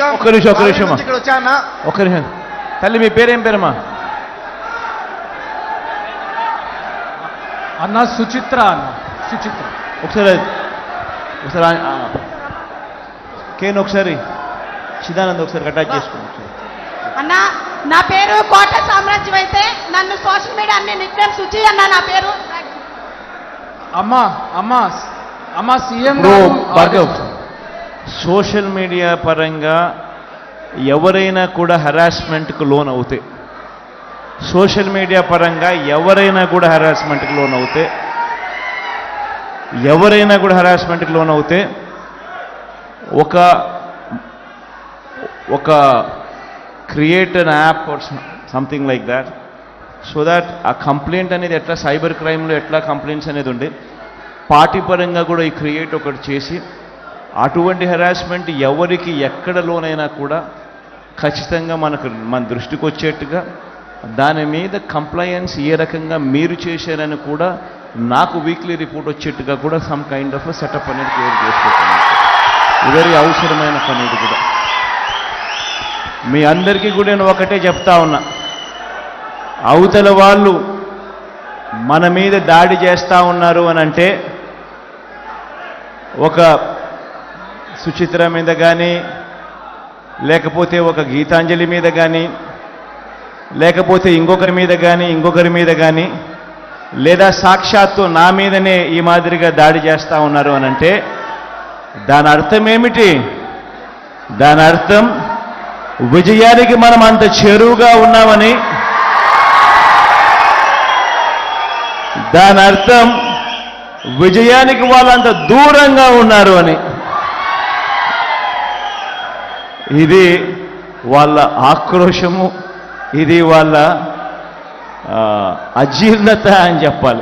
గా ఒక్క నిమిషం, ఒక్క నిమిషం. ఇక్కడ వచ్చానా? ఒక నిమిషం. తల్లి మీ పేరేం పేరమ్మా? అన్న సుచిత్ర అన్న. సుచిత్ర. ఒకసారి ఒకసారి కేన్ ఒకసారి. చిదానంద్ ఒకసారి అటాచ్ చేసుకోండి. ఒకసారి. అన్న నా పేరు కోట సామ్రాజ్యం అయితే నన్ను సోషల్ మీడియా అన్ని నిక్నేమ్ సుచి అన్న నా పేరు. అమ్మా అమ్మా అమ్మా సీఎం భార్గవ్. సోషల్ మీడియా పరంగా ఎవరైనా కూడా హెరాస్మెంట్కు లోన్ అవుతాయి సోషల్ మీడియా పరంగా ఎవరైనా కూడా హెరాస్మెంట్కి లోన్ అవుతే ఎవరైనా కూడా హెరాస్మెంట్కి లోన్ అవుతే ఒక ఒక create an app something like that so that ఆ కంప్లైంట్ అనేది ఎట్లా సైబర్ క్రైమ్లో ఎట్లా కంప్లైంట్స్ అనేది ఉండే పార్టీ పరంగా కూడా ఈ క్రియేట్ ఒకటి చేసి అటువంటి హెరాస్మెంట్ ఎవరికి ఎక్కడలోనైనా కూడా ఖచ్చితంగా మనకు మన దృష్టికి వచ్చేట్టుగా దాని మీద కంప్లయన్స్ ఏ రకంగా మీరు చేశారని కూడా నాకు వీక్లీ రిపోర్ట్ వచ్చేట్టుగా కూడా సమ్ కైండ్ ఆఫ్ సెటప్ అనేది క్రియేట్ చేసుకుంటున్నాను. వెరీ అవసరమైన పని ఇది కూడా. మీ అందరికీ కూడా నేను ఒకటే చెప్తా ఉన్నా. అవతల వాళ్ళు మన మీద దాడి చేస్తూ ఉన్నారు అని అంటే ఒక సుచిత్ర మీద కానీ లేకపోతే ఒక గీతాంజలి మీద కానీ లేకపోతే ఇంకొకరి మీద కానీ ఇంకొకరి మీద కానీ లేదా సాక్షాత్తు నా మీదనే ఈ మాదిరిగా దాడి చేస్తూ ఉన్నారు అని అంటే దాని అర్థం ఏమిటి? దాని అర్థం విజయానికి మనం అంత చెరువుగా ఉన్నామని. దాని అర్థం విజయానికి వాళ్ళంత దూరంగా ఉన్నారు అని. ఇది వాళ్ళ ఆక్రోశము ఇది వాళ్ళ అజీర్ణత అని చెప్పాలి.